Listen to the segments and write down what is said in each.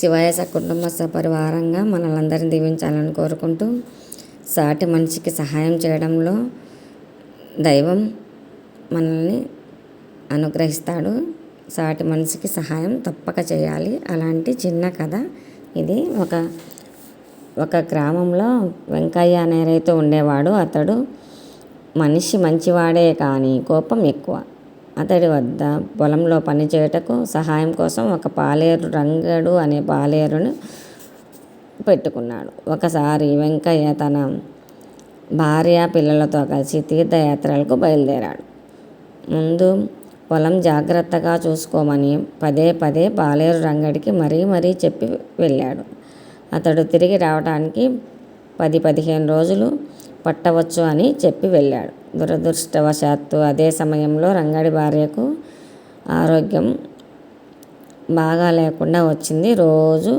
శివాయ కుటుంబ సపరివారంగా మనలందరినీ దీవించాలని కోరుకుంటూ సాటి మనిషికి సహాయం చేయడంలో దైవం మనల్ని అనుగ్రహిస్తాడు. సాటి మనిషికి సహాయం తప్పక చేయాలి. అలాంటి చిన్న కథ. ఇది ఒక ఒక గ్రామంలో వెంకయ్య అనే రైతు ఉండేవాడు. అతడు మనిషి మంచివాడే కానీ కోపం ఎక్కువ. అతడి వద్ద పొలంలో పనిచేయుటకు సహాయం కోసం ఒక పాలేరు రంగడు అనే పాలేరును పెట్టుకున్నాడు. ఒకసారి వెంకయ్య తన భార్య పిల్లలతో కలిసి తీర్థయాత్రలకు బయలుదేరాడు. ముందు పొలం జాగ్రత్తగా చూసుకోమని పదే పదే పాలేరు రంగడికి మరీ మరీ చెప్పి వెళ్ళాడు. అతడు తిరిగి రావడానికి పది పదిహేను రోజులు పట్టవచ్చు అని చెప్పి వెళ్ళాడు. దురదృష్టవశాత్తు అదే సమయంలో రంగడి భార్యకు ఆరోగ్యం బాగా లేకుండా వచ్చింది. రోజు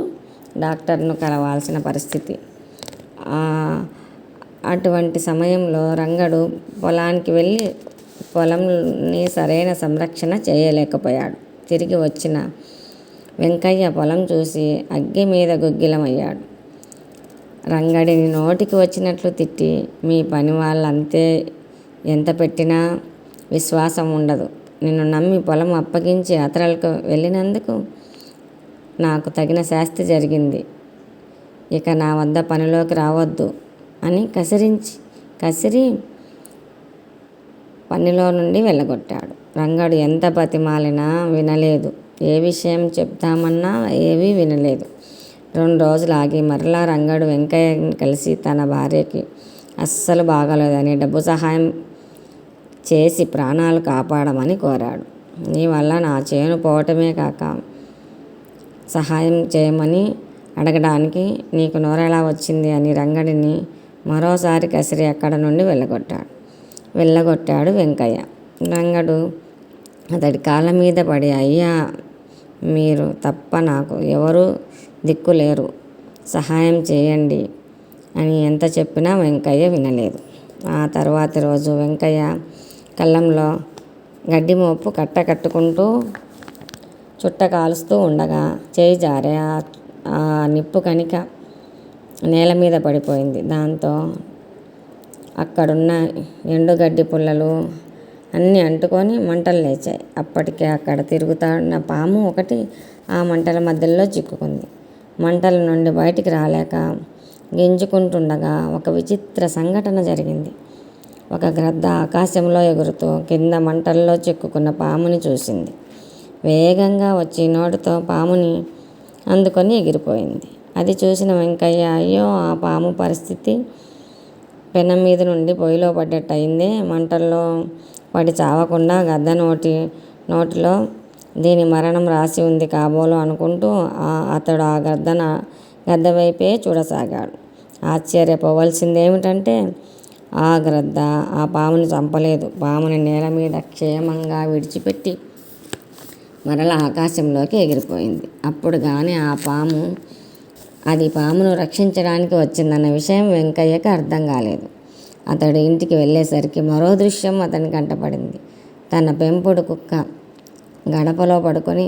డాక్టర్ను కలవాల్సిన పరిస్థితి. అటువంటి సమయంలో రంగడు పొలానికి వెళ్ళి పొలంని సరైన సంరక్షణ చేయలేకపోయాడు. తిరిగి వచ్చిన వెంకయ్య పొలం చూసి అగ్గి మీద గుగ్గిలమయ్యాడు. రంగడిని నోటికి వచ్చినట్లు తిట్టి మీ పని వాళ్ళంతే ఎంత పెట్టినా విశ్వాసం ఉండదు. నిన్ను నమ్మి పొలం అప్పగించి యాత్రలకు వెళ్ళినందుకు నాకు తగిన శాస్తి జరిగింది. ఇక నా వద్ద పనిలోకి రావద్దు అని కసిరించి కసిరి పనిలో నుండి వెళ్ళగొట్టాడు. రంగడు ఎంత బతిమాలినా వినలేదు. ఏ విషయం చెప్తామన్నా ఏవీ వినలేదు. రెండు రోజులు ఆగి మరలా రంగడు వెంకయ్యని కలిసి తన భార్యకి అస్సలు బాగలేదని డబ్బు సహాయం చేసి ప్రాణాలు కాపాడమని కోరాడు. నీ వల్ల నా చేను పోవటమే కాక సహాయం చేయమని అడగడానికి నీకు నోరెలా వచ్చింది అని రంగడిని మరోసారి కసిరి అక్కడ నుండి వెళ్ళగొట్టాడు. వెళ్ళగొట్టాడు వెంకయ్య. రంగడు అతడి కాళ్ళ మీద పడి అయ్యా మీరు తప్ప నాకు ఎవరు దిక్కులేరు. సహాయం చేయండి అని ఎంత చెప్పినా వెంకయ్య వినలేదు. ఆ తర్వాతి రోజు వెంకయ్య కళ్ళంలో గడ్డి మోపు కట్ట కట్టుకుంటూ చుట్ట కాలుస్తూ ఉండగా చేయి జారే ఆ నిప్పు కనిక నేల మీద పడిపోయింది. దాంతో అక్కడున్న ఎండుగడ్డి పుల్లలు అన్నీ అంటుకొని మంటలు లేచాయి. అప్పటికే అక్కడ తిరుగుతున్న పాము ఒకటి ఆ మంటల మధ్యలో చిక్కుకుంది. మంటల నుండి బయటికి రాలేక గింజుకుంటుండగా ఒక విచిత్ర సంఘటన జరిగింది. ఒక గ్రద్ద ఆకాశంలో ఎగురుతూ కింద మంటల్లో చిక్కుకున్న పాముని చూసింది. వేగంగా వచ్చి నోటితో పాముని అందుకొని ఎగిరిపోయింది. అది చూసిన వెంకయ్య అయ్యో ఆ పాము పరిస్థితి పెనం మీద నుండి పొయ్యిలో పడ్డట్టు అయింది మంటల్లో పడి చావకుండా గద్ద నోటి నోటిలో దీని మరణం రాసి ఉంది కాబోలు అనుకుంటూ అతడు ఆ గద్దన గద్ద వైపే చూడసాగాడు. ఆశ్చర్యపోవలసిందేమిటంటే ఆ గ్రద్ద ఆ పాముని చంపలేదు. పాముని నేల మీద క్షేమంగా విడిచిపెట్టి మరల ఆకాశంలోకి ఎగిరిపోయింది. అప్పుడు కానీ ఆ పాము అది పామును రక్షించడానికి వచ్చిందన్న విషయం వెంకయ్యకి అర్థం కాలేదు. అతడు ఇంటికి వెళ్ళేసరికి మరో దృశ్యం అతని కంటపడింది తన పెంపుడు కుక్క గడపలో పడుకొని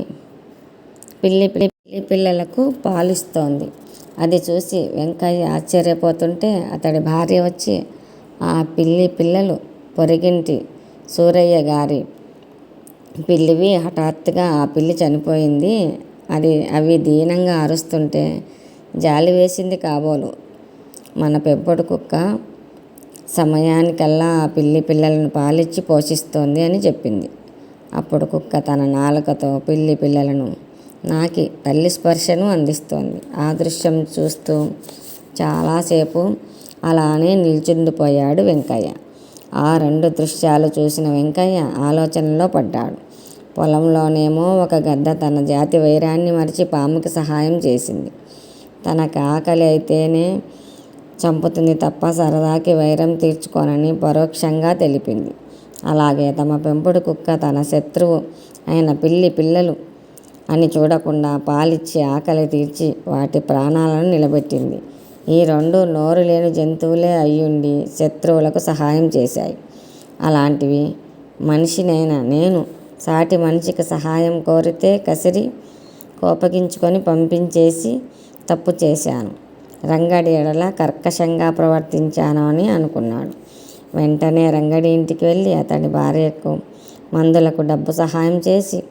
పిల్లి పిల్లి పిల్లలకు పాలిస్తోంది. అది చూసి వెంకయ్య ఆశ్చర్యపోతుంటే అతడి భార్య వచ్చి ఆ పిల్లి పిల్లలు పొరిగింటి సూరయ్య గారి పిల్లివి హఠాత్తుగా ఆ పిల్లి చనిపోయింది. అది అవి దీనంగా అరుస్తుంటే జాలి వేసింది కాబోలు. మన పెంపుడు కుక్క సమయానికల్లా ఆ పిల్లి పిల్లలను పాలిచ్చి పోషిస్తోంది అని చెప్పింది. అప్పుడు కుక్క తన నాలుకతో పిల్లి పిల్లలను నాకి తల్లి స్పర్శను అందిస్తోంది. ఆ దృశ్యం చూస్తూ చాలాసేపు అలానే నిల్చుండిపోయాడు వెంకయ్య. ఆ రెండు దృశ్యాలు చూసిన వెంకయ్య ఆలోచనలో పడ్డాడు. పొలంలోనేమో ఒక గద్ద తన జాతి వైరాన్ని మరిచి పాముకి సహాయం చేసింది. తనకు ఆకలి అయితేనే చంపుతుంది తప్ప సరదాకి వైరం తీర్చుకోనని పరోక్షంగా తెలిపింది. అలాగే తమ పెంపుడు కుక్క తన శత్రువు అయిన పిల్లి పిల్లలు అని చూడకుండా పాలిచ్చి ఆకలి తీర్చి వాటి ప్రాణాలను నిలబెట్టింది. ఈ రెండు నోరు లేని జంతువులే అయ్యుండి శత్రువులకు సహాయం చేశాయి. అలాంటివి మనిషినైనా నేను సాటి మనిషికి సహాయం కోరితే కసిరి కోపగించుకొని పంపించేసి తప్పు చేశాను. రంగడి ఎడల కర్కశంగా ప్రవర్తించాను అని అనుకున్నాడు. వెంటనే రంగడి ఇంటికి వెళ్ళి అతడి భార్యకు మందులకు డబ్బు సహాయం చేసి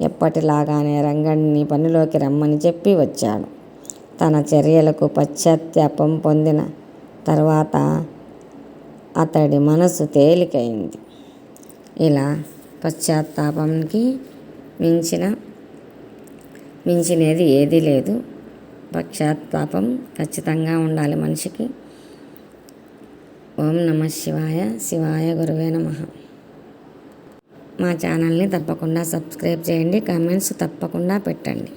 ఎప్పటిలాగానే రంగడిని పనిలోకి రమ్మని చెప్పి వచ్చాడు. తన చర్యలకు పశ్చాత్తాపం పొందిన తర్వాత అతడి మనసు తేలికైంది. ఇలా పశ్చాత్తాపంకి మించిన మించినది ఏదీ లేదు. పశ్చాత్తాపం ఖచ్చితంగా ఉండాలి మనిషికి. ఓం నమ శివాయ శివాయ గురువే నమ. మా ఛానల్ని తప్పకుండా సబ్స్క్రైబ్ చేయండి కమెంట్స్ తప్పకుండా పెట్టండి.